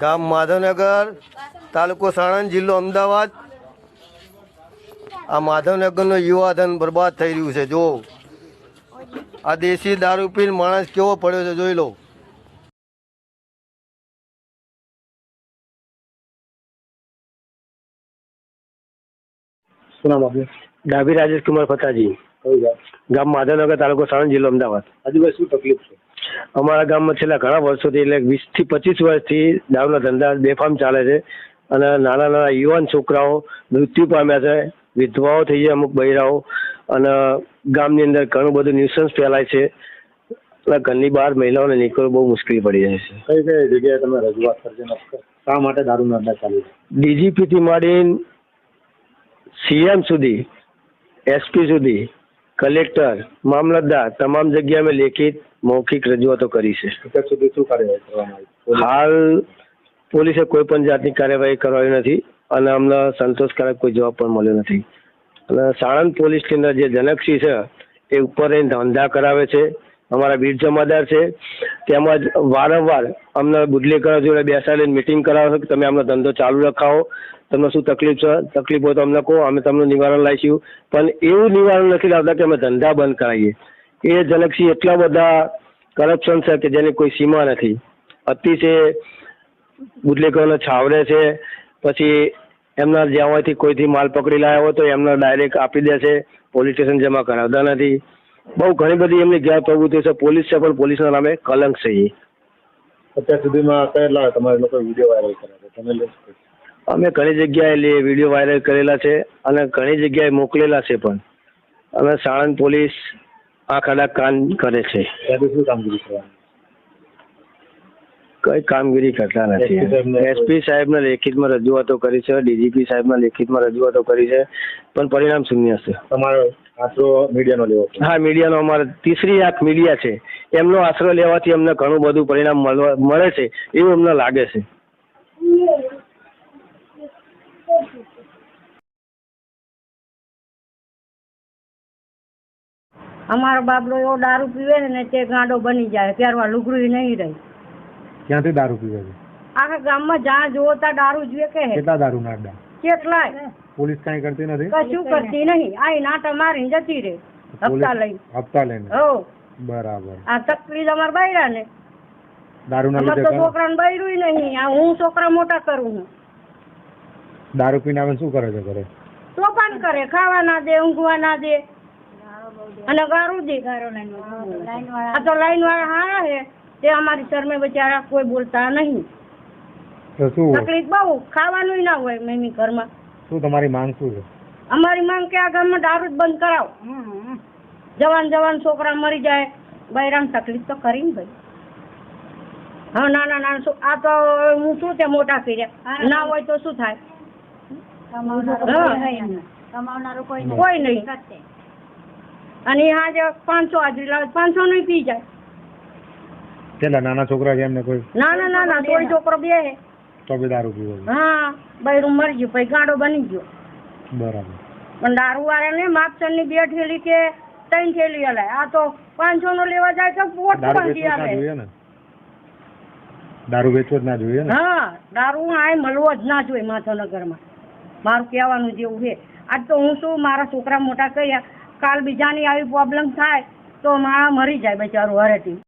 ગામ માધવનગર તાલુકો સાણંદ જિલ્લો અમદાવાદ. આ માધવનગરનું યુવાધન બરબાદ થઈ રહ્યું છે. જો આ દેશી દારૂ પીને માણસ કેવો પડ્યો છે જોઈ લો. ડાભી રાજેશ કુમાર ફતાજી. ગામ? માધવનગર તાલુકો સાણંદ જિલ્લો અમદાવાદ. આજુબાજુ શું તકલીફ છે? અમારા ગામમાં છેલ્લા ઘણા વર્ષોથી એટલે વીસથી પચીસ વર્ષથી દારૂના ધંધા બેફામ ચાલે છે અને નાના નાના યુવાન છોકરાઓ મૃત્યુ પામ્યા છે વિધવાઓ થઈ છે અમુક બૈરાઓ અને ગામની અંદર ઘણું બધું ન્યુસન્સ ફેલાય છે. એટલે ઘરની બહાર મહિલાઓને નીકળવું બહુ મુશ્કેલી પડી જાય છે. કઈ કઈ જગ્યાએ તમે રજૂઆત કરજો શા માટે દારૂ ધંધા ચાલુ ડીજીપીથી માંડીને સીએમ સુધી એસપી સુધી કલેક્ટર મામલતદાર તમામ જગ્યાએ અમે લેખિત મૌખિક રજૂઆતો કરી છે. અત્યાર સુધી શું કાર્યવાહી કરવામાં આવી? હાલ પોલીસે કોઈ પણ જાતની કાર્યવાહી કરવાની નથી અને અમને સંતોષકારક કોઈ જવાબ પણ મળ્યો નથી. અને સાણંદ પોલીસની અંદર જે જનકસિંહ છે એ ઉપર રહીને ધંધા કરાવે છે. અમારા વીર જમાદાર છે. તેમજ વારંવાર અમને બુદલીકરો જોડે બેસાડીને મિટિંગ કરાવો કે તમે અમને ધંધો ચાલુ રખાવો. તમને શું તકલીફ છે? તકલીફ હોય તો અમને કહો, અમે તમને નિવારણ લાવીશું. પણ એવું નિવારણ નથી લાવતા કે અમે ધંધા બંધ કરાવીએ. એ જનકસિંહ એટલા બધા કરપ્શન છે કે જેની કોઈ સીમા નથી. અતિશય બુટલેકરોને છાવરે છે. પછી એમના જ્યાં હોયથી કોઈથી માલ પકડી લાવ્યા હોય તો એમને ડાયરેક્ટ આપી દે છે પોલીસ સ્ટેશન જમા કરાવતા નથી. બહુ ઘણી બધી એમની ગેરપ્રવૃત્તિઓ છે. પોલીસ છે પણ પોલીસના નામે કલંક છે એ અત્યાર સુધીમાં કેટલા તમારે લોકો વીડિયો વાયરલ કર્યા છે. તમે અમે ઘણી જગ્યાએ લે વીડિયો વાયરલ કરેલા છે અને ઘણી જગ્યાએ મોકલેલા છે પણ. અને સાણંદ પોલીસ આ ખડા કાન કરે છે. શું કામગીરી કરવાની? કઈ કામગીરી કરતા નથી. એસપી સાહેબને લેખિતમાં રજૂઆતો કરી છે ડીજીપી સાહેબના લેખિતમાં રજૂઆતો કરી છે પણ પરિણામ શૂન્ય છે. તમારો આશરો મીડિયાનો લેવો હા મીડિયાનો અમારે તીસરી આંખ મીડિયા છે. એમનો આશરો લેવાથી અમને ઘણું બધું પરિણામ મળે છે એવું અમને લાગે છે. અમારો બાબલો એવો દારૂ પીવે ને તે ગાંડો બની જાય ત્યારવા લુગડું નહીં રહી. ક્યાંથી દારૂ પીવે છે? આખા ગામમાં જ્યાં જુઓ ત્યાં દારૂ જુએ કે કેટલા દારૂ ના અડ્ડા? કેટલાય? પોલીસ કઈ કરતી નથી? કશું કરતી નહીં. આઈ ના મારીને જતી રહે. હપ્તા લઈ હપ્તા લઈને. હો. બરાબર. આ તકલીફ અમારા બાયરા ને દારૂ ના લીધે છોકરાને બાયરું નહીં. આ હું છોકરા મોટા કરું હું દારૂ પીને આવે શું કરે છે ઘરે? તોફાન કરે. ખાવા ના દે ઊંઘવા ના દે. અને ગારું દે. આ તો લાઈન વાળા હારા હે. તે અમારી શરમે બચારા કોઈ બોલતા નહીં. તકલીફ બહુ ખાવાનું ના હોય મમ્મી ઘરમાં. શું તમારી માંગ શું છે? અમારી માંગ કે આ ગામમાં દારૂ બંધ કરાવો. જવાન જવાન છોકરા મરી જાય. બૈરામ તકલીફ તો કરી ને ભાઈ. હા નાના ના છો આ તો હું શું તે મોટા કર્યા? ના હોય તો શું થાય? હા. કોઈ નહીં અને આજે પાંચસો હાજરી લાવે. પાંચસો નહીં પી જાય. કેટલા નાના છોકરા છે એમને કોઈ? નાના નાના તોય છોકરો બે હે. તો બી દારૂ પીવો હા બૈરું મરી ગયું પછી ગાંડો બની ગયો. બરાબર. પણ દારૂ વાળાને માપસરની બે ઠેલી કે ત્રણ ઠેલી હલાય આ તો પાંચસો નો લેવા જાય તો પોટ ના આવે ને? દારૂ વેચવો જ ના જોઈએ? ને હા દારૂ આય મળવો જ ના જોઈએ માથાનગરમાં મારું કહેવાનું જેવું છે. આજ તો હું શું મારા છોકરા મોટા કર્યા કાલ બીજાની આવી પ્રોબ્લેમ થાય તો મારા મરી જાય બચારું હરેથી